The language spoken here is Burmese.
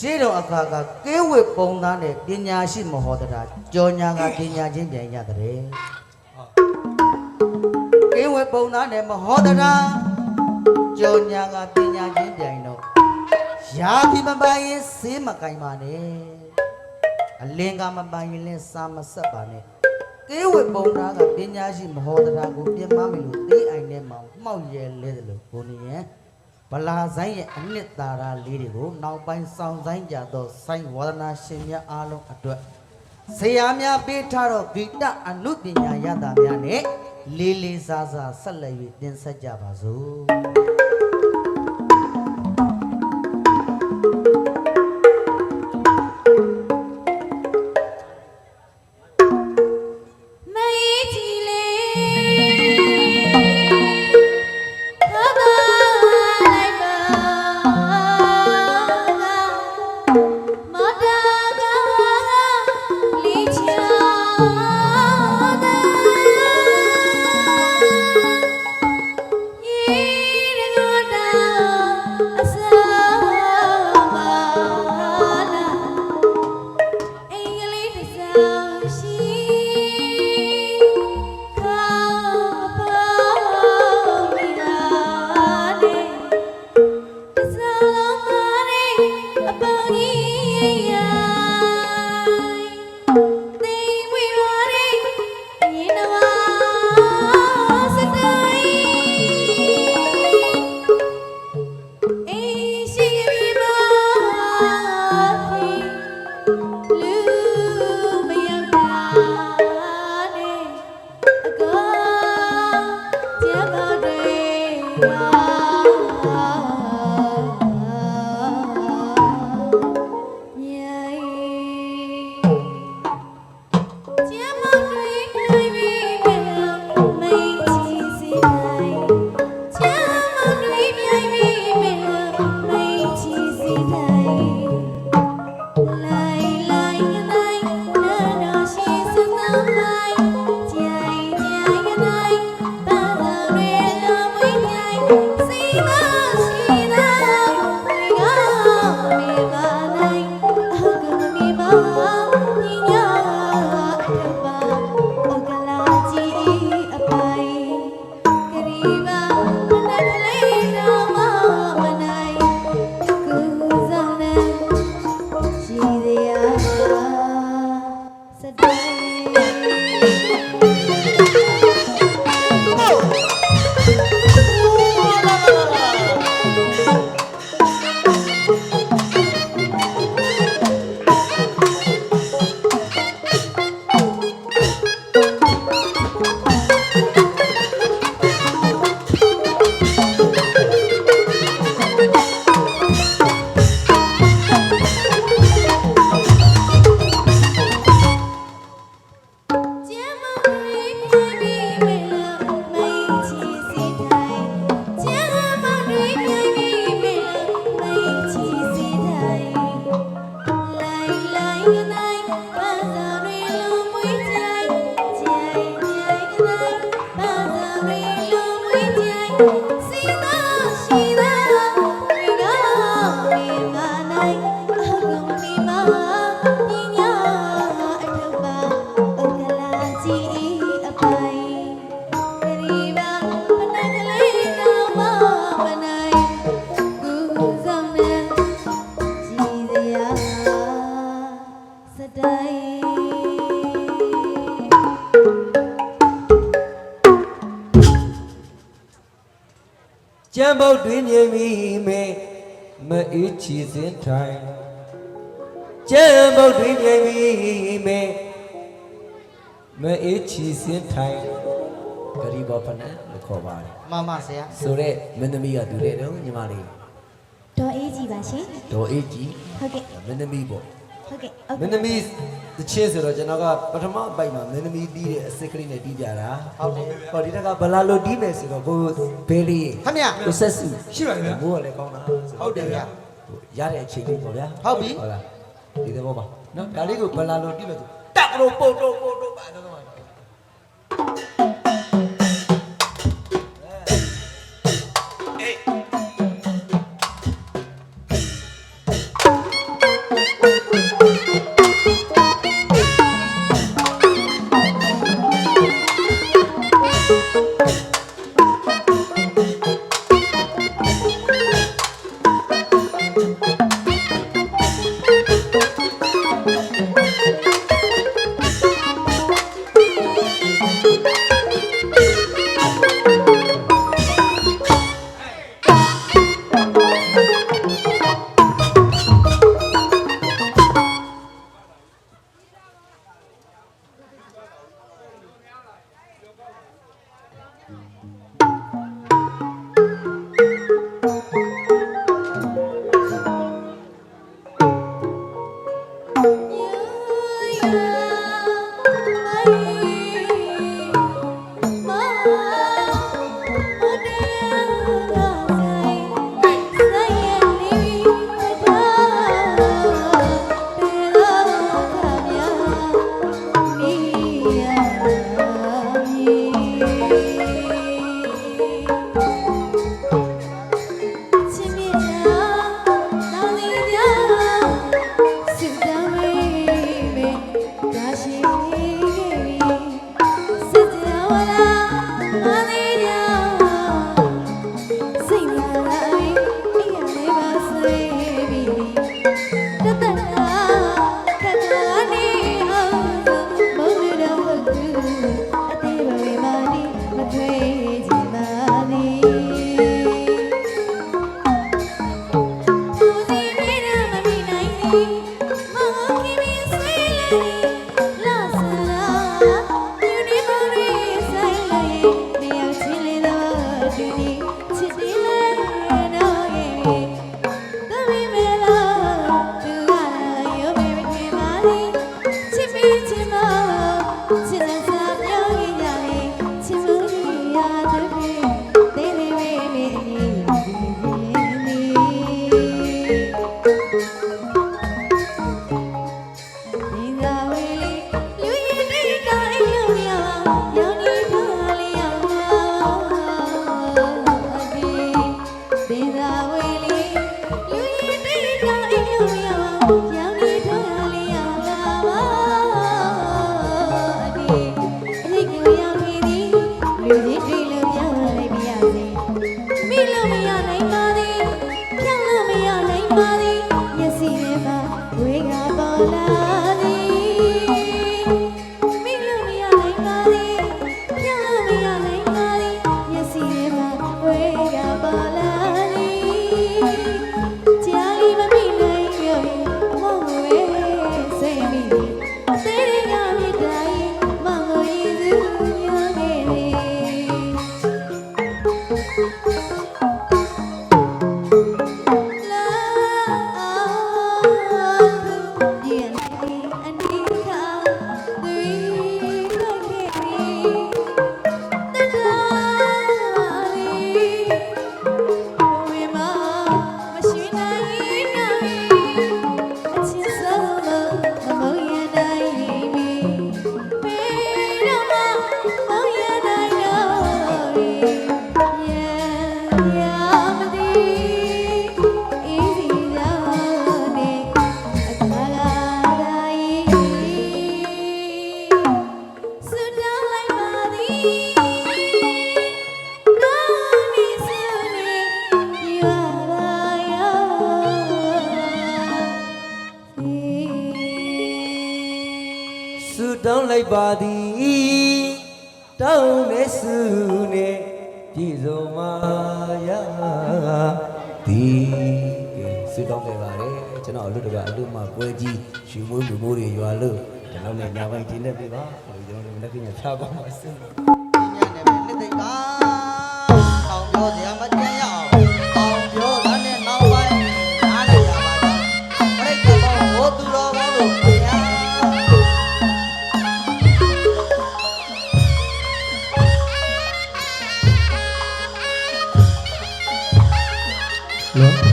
ရှေးတော်အခါကကင်းဝေပုံသားနဲ့ပညာရှိမဟောတရာကြောညာကပညာချင်းပြန်ရတဲ့ကင်းဝေပုံသားနဲ့မဟောတရာကြောညာကပညာချင်းပြန်တော့ရာဒီမပိုင်ရင်စေးမကင်ပါနဲ့အလင်းကမပိုင်ရင်လည်းစာမဆက်ပါနဲ့ကေဝေပုံသားကပညာရှိမဟောတရာကိုပြင်မမယ်လို့သိအိုင်နဲ့မှမှောက်ရဲလဲတယ်လို့ကိုနေရင် ဗလာဆိုင်ရဲ့အနှစ်သာရလေးတွေကိုနောက်ပိုင်းဆောင်ဆိုင်ကြသောဆိုင်ဝါဒနာရှင်များအားလုံးအတွက်ဆရာများပေးထားသောဂိတအနုပညာရတာများနဲ့လေးလေးစားစားဆက်လက်၍တင်ဆက်ကြပါစို့ င်း ကျမ်းပုတ်တွင်မြင်မိမေမအေးချီစင်ထိုင်ကျမ်းပုတ်တွင်မြင်မိမေမအေးချီစင်ထိုင်ဂရီဘောဖနန်လို့ခေါ်ပါတယ်မမဆရာဆိုတော့မင်းသမီးကတူတယ်နော်ညီမလေးတော်အေးကြည့်ပါရှင်ဒေါ်အေးကြီးဟုတ်ကဲ့မင်းသမီးပေါ့ ဟုတ်ကဲ့မင်းသမီးတချင်းဆိုတော့ကျွန်တော်ကပထမအပိုက်မှာမင်းသမီးတီးတဲ့အစစ်ကလေးနဲ့တီးကြတာဟုတ်တယ်ဟောဒီတက်ကဘလာလို့တီးမယ်ဆိုတော့ဘိုးဘေးလေးခမရကိုဆက်စုရှိပါရဲ့ဗျာဘိုးကလည်းကောင်းတာဟုတ်တယ်ဗျာရတဲ့အချိန်လေးပေါ့ဗျာဟုတ်ပြီဟုတ်လားဒီသဘောပါနော်ဒါလေးကိုဘလာလို့တီးမယ်ဆိုတက်လို့ပို့တော့ပို့တော့ပါတော့မှာအေး ဆုတောင်းလိုက်ပါသည်တောင်းနဲ့ဆုနဲ့ပြည့်စုံမာရသည်ကဲဆုတောင်းခဲ့ပါတယ်ကျွန်တော်အလွတ်တကအလွတ်မှပွဲကြီးရှင်မိုးလူမိုးတွေရွာလို့ကျွန်တော်လည်းညာပိုင်းကျင်းနေပြီပါကျွန်တော်လည်းမနေ့ကညဖြားပါပါဆင်း No?